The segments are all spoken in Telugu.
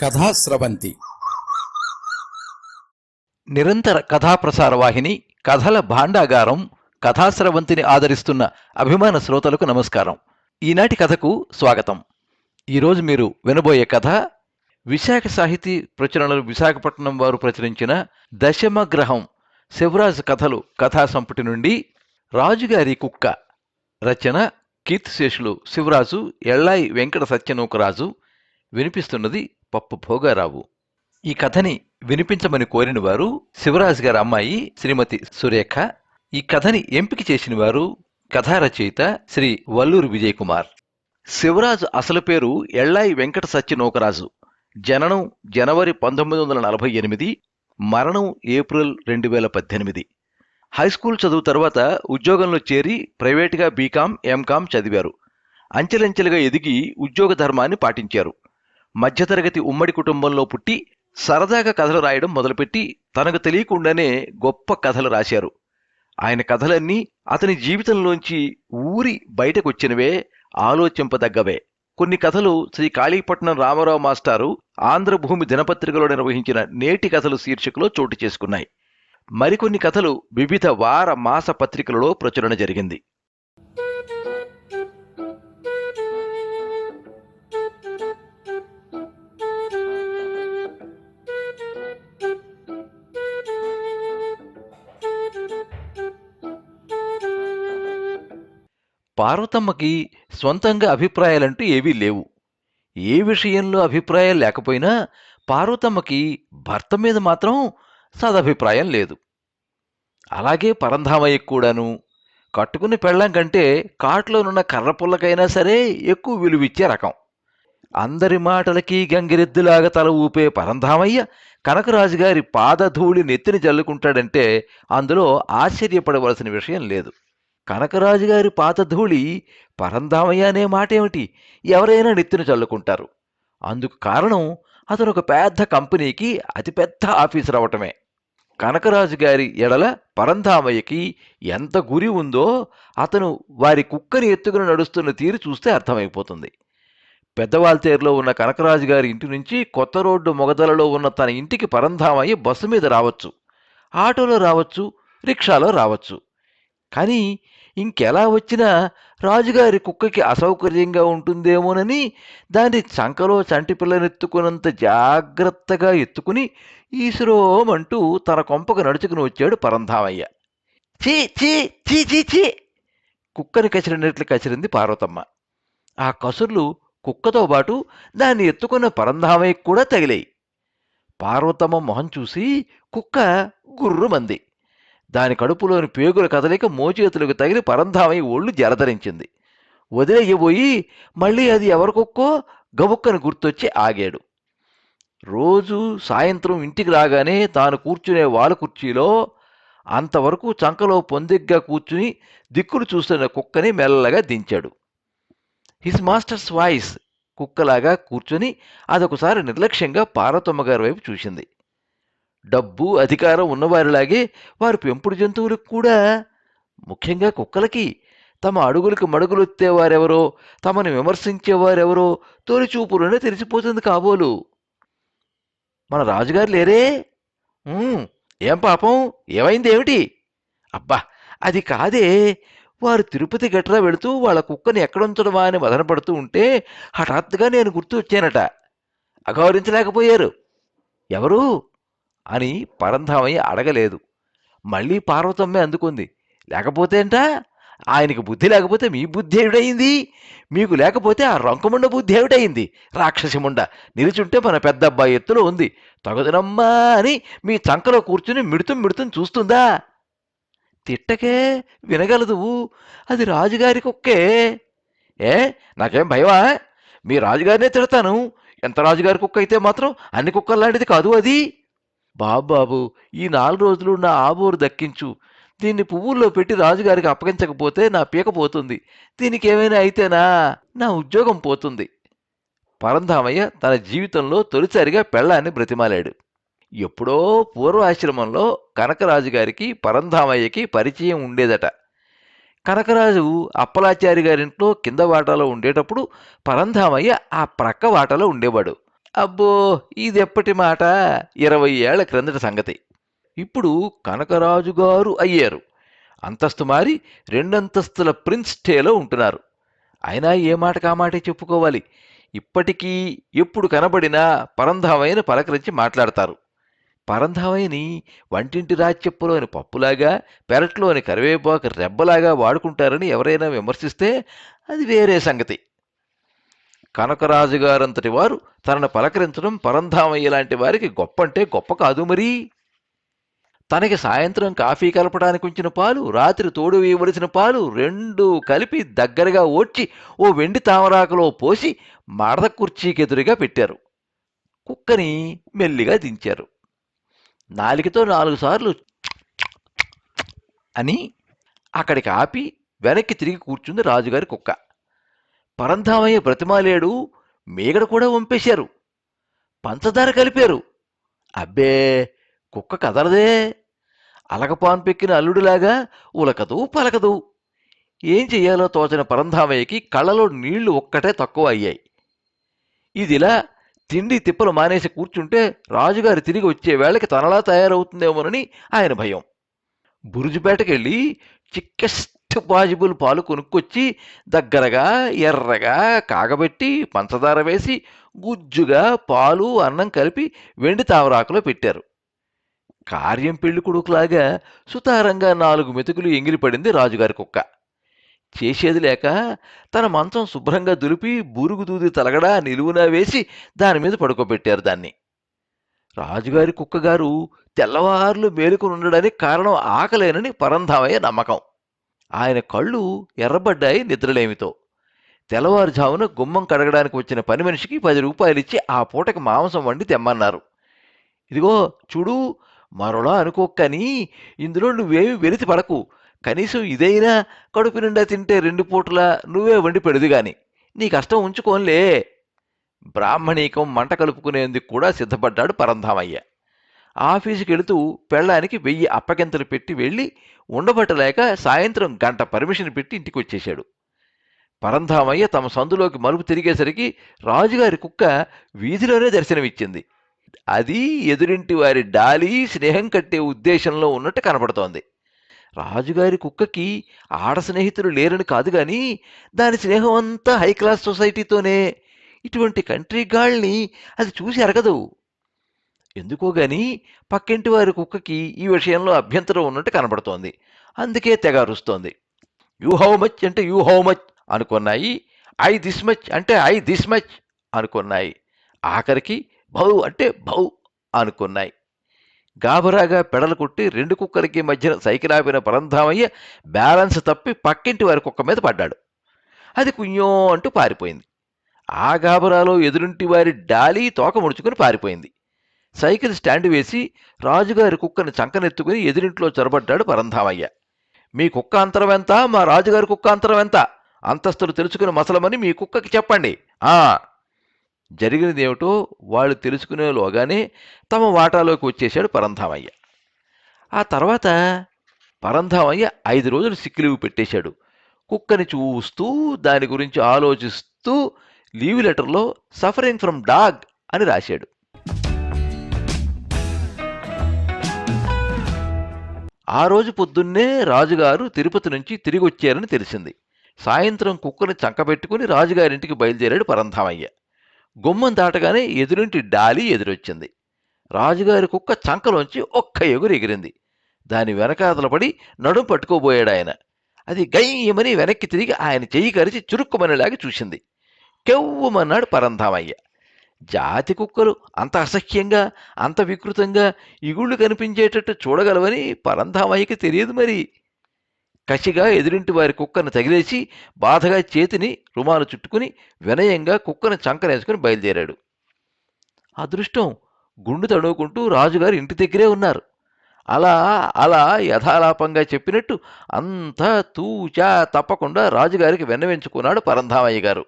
కథాస్రవంతి. నిరంతర కథాప్రసార వాహిని కథల భాండాగారం కథాస్రవంతిని ఆదరిస్తున్న అభిమాన శ్రోతలకు నమస్కారం. ఈనాటి కథకు స్వాగతం. ఈరోజు మీరు వినబోయే కథ విశాఖ సాహితీ ప్రచురణలు విశాఖపట్నం వారు ప్రచురించిన దశమగ్రహం శివరాజ్ కథలు కథా సంపుటి నుండి రాజుగారి కుక్క రచన కీర్తిశేషులు శివరాజు ఎళ్ళాయి వెంకట సత్యనూకరాజు వినిపిస్తున్నది పప్పు భోగారావు. ఈ కథని వినిపించమని కోరిన వారు శివరాజు గారి అమ్మాయి శ్రీమతి సురేఖ. ఈ కథని ఎంపిక చేసిన వారు కథారచయిత శ్రీ వల్లూరు విజయ్ కుమార్ శివరాజు అసలు పేరు ఎళ్ళాయి వెంకట సత్యనూకరాజు. జననం జనవరి పంతొమ్మిది వందల నలభై ఎనిమిది మరణం ఏప్రిల్ రెండు వేల పద్దెనిమిది. హై స్కూల్ చదువు తర్వాత ఉద్యోగంలో చేరి ప్రైవేటుగా బీకాం ఎంకాం చదివారు. అంచెలంచెలుగా ఎదిగి ఉద్యోగ ధర్మాన్ని పాటించారు. మధ్యతరగతి ఉమ్మడి కుటుంబంలో పుట్టి సరదాగా కథలు రాయడం మొదలుపెట్టి తనకు తెలియకుండానే గొప్ప కథలు రాశారు. ఆయన కథలన్నీ అతని జీవితంలోంచి ఊరి బయటకొచ్చినవే ఆలోచింపదగ్గవే. కొన్ని కథలు శ్రీ కాళీపట్నం రామారావు మాస్టారు ఆంధ్రభూమి దినపత్రికలో నిర్వహించిన నేటి కథలు శీర్షికలో చోటు చేసుకున్నాయి. మరికొన్ని కథలు వివిధ వార మాస పత్రికలలో ప్రచురణ జరిగింది. పార్వతమ్మకి సొంతంగా అభిప్రాయాలంటూ ఏవీ లేవు. ఏ విషయంలో అభిప్రాయాలు లేకపోయినా పార్వతమ్మకి భర్త మీద మాత్రం సదభిప్రాయం లేదు. అలాగే పరంధామయ్యకు కూడాను. కట్టుకుని పెళ్ళం కంటే కాట్లోనున్న కర్రపుల్లకైనా సరే ఎక్కువ విలువిచ్చే రకం. అందరి మాటలకి గంగిరెద్దులాగా తల ఊపే పరంధామయ్య కనకరాజు గారి పాదధూళి నెత్తిని జల్లుకుంటాడంటే అందులో ఆశ్చర్యపడవలసిన విషయం లేదు. కనకరాజు గారి పాతధూళి పరంధామయ్య అనే మాట ఏమిటి ఎవరైనా నెత్తిన చల్లుకుంటారు. అందుకు కారణం అతను ఒక పెద్ద కంపెనీకి అతిపెద్ద ఆఫీసర్ అవటమే. కనకరాజు గారి ఎడల పరంధామయ్యకి ఎంత గురి ఉందో అతను వారి కుక్కని ఎత్తుకుని నడుస్తున్న తీరు చూస్తే అర్థమైపోతుంది. పెద్దవాల్తేరులో ఉన్న కనకరాజు గారి ఇంటి నుంచి కొత్త రోడ్డు మొగదలలో ఉన్న తన ఇంటికి పరంధామయ్య బస్సు మీద రావచ్చు. ఆటోలో రావచ్చు రిక్షాలో రావచ్చు. కానీ ఇంకెలా వచ్చినా రాజుగారి కుక్కకి అసౌకర్యంగా ఉంటుందేమోనని దాన్ని చంకలో చంటి పిల్లనెత్తుకున్నంత జాగ్రత్తగా ఎత్తుకుని ఈశ్రోమంటూ తన కొంపకు నడుచుకుని వచ్చాడు పరంధామయ్య. చీ చీ చీ చీ చీ కుక్కని కసిరినట్లు కసిరింది పార్వతమ్మ. ఆ కసుర్లు కుక్కతో పాటు దాన్ని ఎత్తుకున్న పరంధామయ్యకు కూడా తగిలాయి. పార్వతమ్మ మొహం చూసి కుక్క గుర్రుమంది. దాని కడుపులోని పేగుల కదలిక మోచేతులకు తగిలి పరంధామై ఒళ్ళు జలధరించింది. వదిలేయబోయి మళ్ళీ అది ఎవరికొక్కో గబుక్కను గుర్తొచ్చి ఆగాడు. రోజు సాయంత్రం ఇంటికి రాగానే తాను కూర్చునే వాళ్ళ కుర్చీలో అంతవరకు చంకలో పొందిగ్గా కూర్చుని దిక్కులు చూస్తున్న కుక్కని మెల్లగా దించాడు. హిస్ మాస్టర్స్ వాయిస్ కుక్కలాగా కూర్చుని అదొకసారి నిర్లక్ష్యంగా పార్వతమ్మ గారి వైపు చూసింది. డబ్బు అధికారం ఉన్నవారిలాగే వారు పెంపుడు జంతువులకు కూడా. ముఖ్యంగా కుక్కలకి. తమ అడుగులకు మడుగులొత్తేవారెవరో తమను విమర్శించేవారెవరో తొలిచూపులోనే తెలిసిపోతుంది కాబోలు. మన రాజుగారు లేరే? ఏం పాపం? ఏమైంది ఏమిటి అబ్బా అది కాదే. వారు తిరుపతి గట్రా వెళుతూ వాళ్ళ కుక్కని ఎక్కడుంచడమా అని మదనపడుతూ ఉంటే హఠాత్తుగా నేను గుర్తు వచ్చానట అగౌరించలేకపోయారు ఎవరు? అని పరంధామయ్య అడగలేదు. మళ్ళీ పార్వతమ్మే అందుకుంది. లేకపోతేంట ఆయనకి బుద్ధి లేకపోతే మీ బుద్ధి ఏమిటయింది? మీకు లేకపోతే ఆ రంకముండ బుద్ధి ఏమిటయింది? రాక్షసిముండ నిలుచుంటే మన పెద్ద అబ్బాయి ఎత్తులో ఉంది. తగదునమ్మా అని మీ చంకలో కూర్చుని మిడుతు మిడుతు చూస్తుందా? తిట్టకే వినగలదు అది రాజుగారి కుక్కే ఏ? నాకేం భయమా? మీ రాజుగారినే తిడతాను. ఎంత రాజుగారి కుక్క అయితే మాత్రం అన్ని కుక్కల్లాంటిది కాదు అది. బాబాబు ఈ నాలుగు రోజులు నా ఆబోరు దక్కించు. దీన్ని పువ్వుల్లో పెట్టి రాజుగారికి అప్పగించకపోతే నా పీక పోతుంది. దీనికి ఏమైనా అయితేనా? నా ఉద్యోగం పోతుంది. పరంధామయ్య తన జీవితంలో తొలిసారిగా పెళ్ళాన్ని బ్రతిమాలాడు. ఎప్పుడో పూర్వాశ్రమంలో కనకరాజు గారికి పరంధామయ్యకి పరిచయం ఉండేదట. కనకరాజు అప్పలాచారి గారింట్లో కింద వాటాలో ఉండేటప్పుడు పరంధామయ్య ఆ ప్రక్క వాటాలో ఉండేవాడు. అబ్బో ఇదెప్పటి మాట? ఇరవై ఏళ్ళ క్రిందట సంగతి. ఇప్పుడు కనకరాజు గారు అయ్యారు. అంతస్తు మారి రెండంతస్తుల ప్రిన్స్ స్టేలో ఉంటున్నారు. అయినా ఏ మాట కామాటే చెప్పుకోవాలి? ఇప్పటికీ ఎప్పుడు కనబడినా పరంధామైన పలకరించి మాట్లాడతారు. పరంధామయ్యని వంటింటి రాజ్యప్పులోని పప్పులాగా పెరట్లోని కరివేపాకు రెబ్బలాగా వాడుకుంటారని ఎవరైనా విమర్శిస్తే అది వేరే సంగతి. కనకరాజు గారంతటి వారు తనను పలకరించడం పరంధామయ్య లాంటి వారికి గొప్ప అంటే గొప్ప కాదు మరి. తనకి సాయంత్రం కాఫీ కలపడానికి ఉంచిన పాలు రాత్రి తోడు వేయవలసిన పాలు రెండు కలిపి దగ్గరగా ఓడ్చి ఓ వెండి తామరాకులో పోసి మడద కుర్చీకి ఎదురుగా పెట్టారు. కుక్కని మెల్లిగా దించారు. నాలుగుతో నాలుగు సార్లు అని అక్కడికి ఆపి వెనక్కి తిరిగి కూర్చుంది రాజుగారి కుక్క. పరంధామయ్య బ్రతిమాలేడు మీగడ కూడా వంపేశారు. పంచదార కలిపారు. అబ్బే కుక్క కదలదే. అలగపాన్ పెక్కిన అల్లుడిలాగా ఉలకదు పలకదు. ఏం చెయ్యాలో తోచిన పరంధామయ్యకి కళ్ళలో నీళ్ళు ఒక్కటే తక్కువ అయ్యాయి. ఇదిలా తిండి తిప్పలు మానేసి కూర్చుంటే రాజుగారు తిరిగి వచ్చే వేళకి తనలా తయారవుతుందేమోనని ఆయన భయం. బురుజుపేటకెళ్ళి చిక్కెస్ట్ పాజిబుల్ పాలు కొనుక్కొచ్చి దగ్గరగా ఎర్రగా కాగబెట్టి పంచదార వేసి గుజ్జుగా పాలు అన్నం కలిపి వెండి తావరాకులో పెట్టారు. కార్యం పెళ్ళి కొడుకులాగా సుతారంగా నాలుగు మెతుకులు ఎంగిలిపడింది రాజుగారి కుక్క. చేసేది లేక తన మంచం శుభ్రంగా దులిపి బూరుగు దూది తలగడా నిలువునా వేసి దాని మీద పడుకోబెట్టారు దాన్ని. రాజుగారి కుక్కగారు తెల్లవార్లు మేలుకుని ఉండడానికి కారణం ఆకలేనని పరంధామయ్య నమ్మకం. ఆయన కళ్ళు ఎర్రబడ్డాయి నిద్రలేమితో. తెల్లవారుజామున గుమ్మం కడగడానికి వచ్చిన పని మనిషికి పది రూపాయలిచ్చి ఆ పూటకి మాంసం వండి తెమ్మన్నారు. ఇదిగో చూడు మరోలా అనుకోకని ఇందులో నువ్వేమి వెలితి పడకు. కనీసం ఇదైనా కడుపు నిండా తింటే రెండు పూటలా నువ్వే వండి పెడుదు గాని. నీ కష్టం ఉంచుకోన్లే. బ్రాహ్మణీకం మంట కలుపుకునేందుకు కూడా సిద్ధపడ్డాడు పరంధామయ్య. ఆఫీసుకి వెళుతూ పెళ్ళానికి వెయ్యి అప్పగింతలు పెట్టి వెళ్ళి ఉండబట్టలేక సాయంత్రం గంట పర్మిషన్ పెట్టి ఇంటికి వచ్చేశాడు పరంధామయ్య తమ సందులోకి మలుపు తిరిగేసరికి రాజుగారి కుక్క వీధిలోనే దర్శనమిచ్చింది. అది ఎదురింటి వారి డాలీ స్నేహం కట్టే ఉద్దేశంలో ఉన్నట్టు కనపడుతోంది. రాజుగారి కుక్కకి ఆడ స్నేహితులు లేరని కాదు గాని దాని స్నేహం అంతా హై క్లాస్ సొసైటీతోనే. ఇటువంటి కంట్రీ గాళ్ళని అది చూసి అరగదు. ఎందుకో గాని పక్కింటి వారి కుక్కకి ఈ విషయంలో అభ్యంతరం ఉన్నట్టు కనబడుతోంది. అందుకే తెగ అరుస్తోంది. యూ హౌ మచ్ అంటే యూ హౌ మచ్ అనుకున్నాయి. ఐ దిస్ మచ్ అంటే ఐ దిస్ మచ్ అనుకున్నాయి. ఆఖరికి భౌ అంటే భౌ అనుకున్నాయి. గాబరాగా పెడలు కొట్టి రెండు కుక్కలకి మధ్యన సైకిల్ ఆపిన పరంధామయ్య బ్యాలెన్స్ తప్పి పక్కింటి వారి కుక్క మీద పడ్డాడు. అది కుయ్యో అంటూ పారిపోయింది. ఆ గాబరాలో ఎదురింటి వారి డాలీ తోక ముడుచుకుని పారిపోయింది. సైకిల్ స్టాండ్ వేసి రాజుగారి కుక్కని చంకనెత్తుకుని ఎదురింట్లో చొరబడ్డాడు పరంధామయ్య. మీ కుక్క అంతరం ఎంత? మా రాజుగారి కుక్క అంతరం ఎంత? అంతస్తులు తెలుసుకుని మసలమని మీ కుక్కకి చెప్పండి. ఆ. జరిగినదేమిటో వాళ్ళు తెలుసుకునేలోగానే తమ వాటాలోకి వచ్చేశాడు పరంధామయ్య. ఆ తర్వాత పరంధామయ్య ఐదు రోజులు సిక్కిలీవు పెట్టేశాడు. కుక్కని చూస్తూ దాని గురించి ఆలోచిస్తూ లీవ్ లెటర్లో సఫరింగ్ ఫ్రమ్ డాగ్ అని రాశాడు. ఆ రోజు పొద్దున్నే రాజుగారు తిరుపతి నుంచి తిరిగి వచ్చారని తెలిసింది. సాయంత్రం కుక్కని చంకబెట్టుకుని రాజుగారింటికి బయలుదేరాడు పరంధామయ్య. గుమ్మం దాటగానే ఎదురింటి డాలి ఎదురొచ్చింది. రాజుగారి కుక్క చంకలోంచి ఒక్క ఎగురు ఎగిరింది. దాని వెనకాతల పడి నడుం పట్టుకోబోయాడు ఆయన. అది గయ్యమని వెనక్కి తిరిగి ఆయన చెయ్యి కరిచి చురుక్కుమనేలాగా చూసింది. కెవ్వమన్నాడు పరంధామయ్య. జాతి కుక్కలు అంత అసహ్యంగా అంత వికృతంగా ఇగుళ్ళు కనిపించేటట్టు చూడగలవని పరంధామయ్యకి తెలియదు మరి. కసిగా ఎదురింటి వారి కుక్కను తగిలేసి బాధగా చేతిని రుమాలు చుట్టుకుని వినయంగా కుక్కను చంకనేసుకుని బయలుదేరాడు. అదృష్టం గుండు తడువుకుంటూ రాజుగారు ఇంటి దగ్గరే ఉన్నారు. అలా అలా యథాలాపంగా చెప్పినట్టు అంతా తూచా తప్పకుండా రాజుగారికి విన్నవించుకున్నాడు పరంధామయ్య గారు.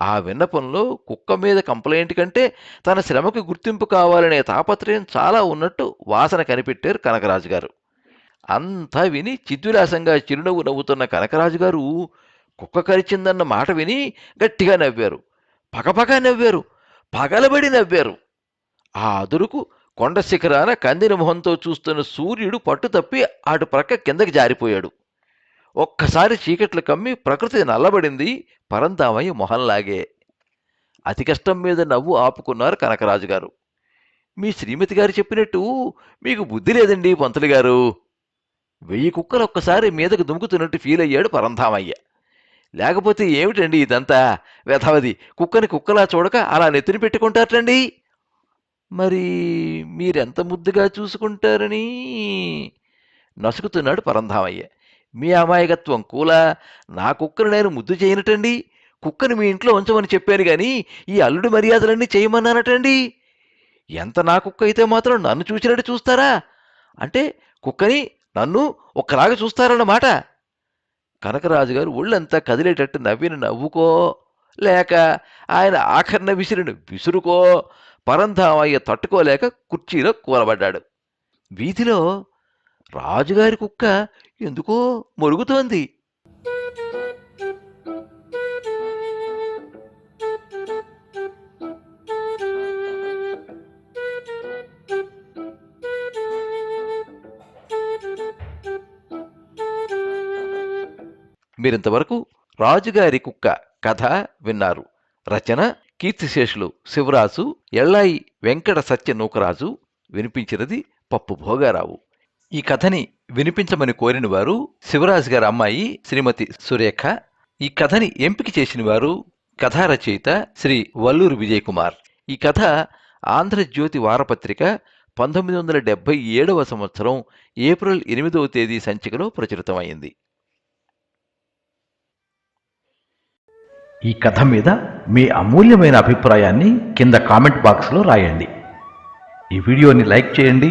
ఆ విన్నపంలో కుక్క మీద కంప్లైంట్ కంటే తన శ్రమకు గుర్తింపు కావాలనే తాపత్రయం చాలా ఉన్నట్టు వాసన కనిపెట్టారు కనకరాజు గారు. అంతా విని చిద్విలాసంగా చిరునవ్వు నవ్వుతున్న కనకరాజు గారు కుక్క కరిచిందన్న మాట విని గట్టిగా నవ్వారు. పకపక నవ్వారు. పగలబడి నవ్వారు. ఆ అదురుకు కొండ శిఖరాన కందిన మొహంతో చూస్తున్న సూర్యుడు పట్టు తప్పి అటు ప్రక్క కిందకి జారిపోయాడు. ఒక్కసారి చీకట్లు కమ్మి ప్రకృతి నల్లబడింది పరంతామయ్య మొహంలాగే. అతి కష్టం మీద నవ్వు ఆపుకున్నారు కనకరాజు గారు మీ శ్రీమతి గారు చెప్పినట్టు మీకు బుద్ధి లేదండి పంతులు గారు. వెయ్యి కుక్కలు ఒక్కసారి మీదకు దుముకుతున్నట్టు ఫీల్ అయ్యాడు పరంధామయ్య. లేకపోతే ఏమిటండి ఇదంతా? వ్యథావది. కుక్కని కుక్కలా చూడక అలా నెత్తిని పెట్టుకుంటారటండి. మరి మీరెంత ముద్దుగా చూసుకుంటారని? నసుకుతున్నాడు పరంధామయ్య. మీ అమాయకత్వం కూలా నా కుక్కను నేను ముద్దు చేయనటండి? కుక్కని మీ ఇంట్లో ఉంచమని చెప్పాను గాని ఈ అల్లుడి మర్యాదలన్నీ చేయమన్నానటండి? ఎంత నా కుక్క అయితే మాత్రం నన్ను చూసినట్టు చూస్తారా? అంటే కుక్కని నన్ను ఒక్కలాగా చూస్తారన్నమాట. కనకరాజు గారు ఒళ్ళంతా కదిలేటట్టు నవ్విన నవ్వుకో లేక ఆయన ఆఖర్ణ విసిరిన విసురుకో పరంధామయ్య తట్టుకోలేక కుర్చీలో కూలబడ్డాడు. వీధిలో రాజుగారి కుక్క ఎందుకో మొరుగుతోంది. మీరింతవరకు రాజుగారి కుక్క కథ విన్నారు. రచన కీర్తిశేషులు శివరాజు ఎళ్ళాయి వెంకట సత్య నూకరాజు వినిపించినది పప్పు భోగారావు. ఈ కథని వినిపించమని కోరిన వారు శివరాజు గారి అమ్మాయి శ్రీమతి సురేఖ. ఈ కథని ఎంపిక చేసిన వారు కథా రచయిత శ్రీ వల్లూరు విజయ్ కుమార్ ఈ కథ ఆంధ్రజ్యోతి వారపత్రిక పంతొమ్మిది వందల డెబ్బై ఏడవ సంవత్సరం ఏప్రిల్ ఎనిమిదవ తేదీ సంచికలో ప్రచురితమైంది. ఈ కథ మీద మీ అమూల్యమైన అభిప్రాయాన్ని కింద కామెంట్ బాక్స్లో రాయండి. ఈ వీడియోని లైక్ చేయండి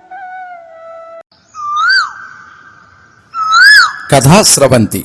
కథా స్రవంతి